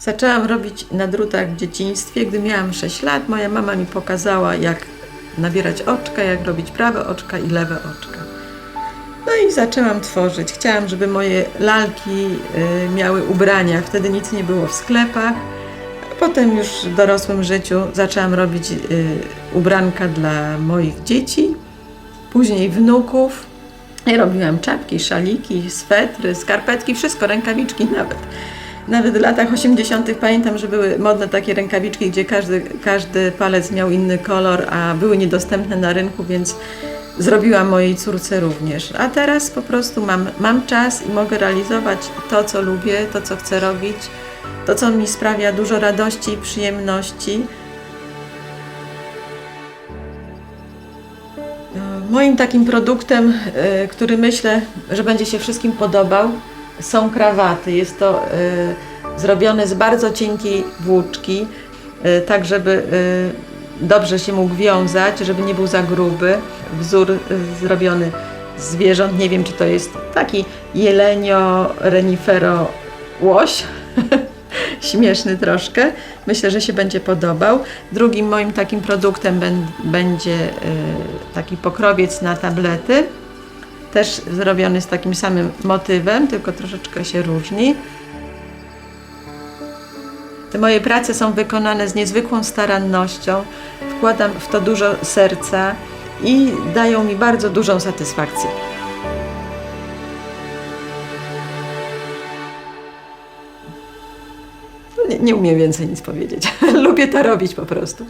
Zaczęłam robić na drutach w dzieciństwie. Gdy miałam 6 lat, moja mama mi pokazała, jak nabierać oczka, jak robić prawe oczka i lewe oczka. No i zaczęłam tworzyć. Chciałam, żeby moje lalki y, miały ubrania. Wtedy nic nie było w sklepach. Potem już w dorosłym życiu zaczęłam robić y, ubranka dla moich dzieci, później wnuków. I robiłam czapki, szaliki, swetry, skarpetki, wszystko, rękawiczki nawet. Nawet w latach 80. pamiętam, że były modne takie rękawiczki, gdzie każdy, każdy palec miał inny kolor, a były niedostępne na rynku, więc zrobiłam mojej córce również. A teraz po prostu mam, mam czas i mogę realizować to, co lubię, to, co chcę robić, to, co mi sprawia dużo radości i przyjemności. E, Moim takim produktem, e, który myślę, że będzie się wszystkim podobał, są krawaty. Jest to e, zrobione z bardzo cienkiej włóczki, e, tak żeby e, dobrze się mógł wiązać, żeby nie był za gruby. Wzór zrobiony z zwierząt, nie wiem czy to jest taki jelenio renifero łoś. Śmieszny troszkę. Myślę, że się będzie podobał. Drugim moim takim produktem będzie taki pokrowiec na tablety. Też zrobiony z takim samym motywem, tylko troszeczkę się różni. Te moje prace są wykonane z niezwykłą starannością. Wkładam w to dużo serca i dają mi bardzo dużą satysfakcję. Nie, nie umiem więcej nic powiedzieć. Lubię to robić po prostu.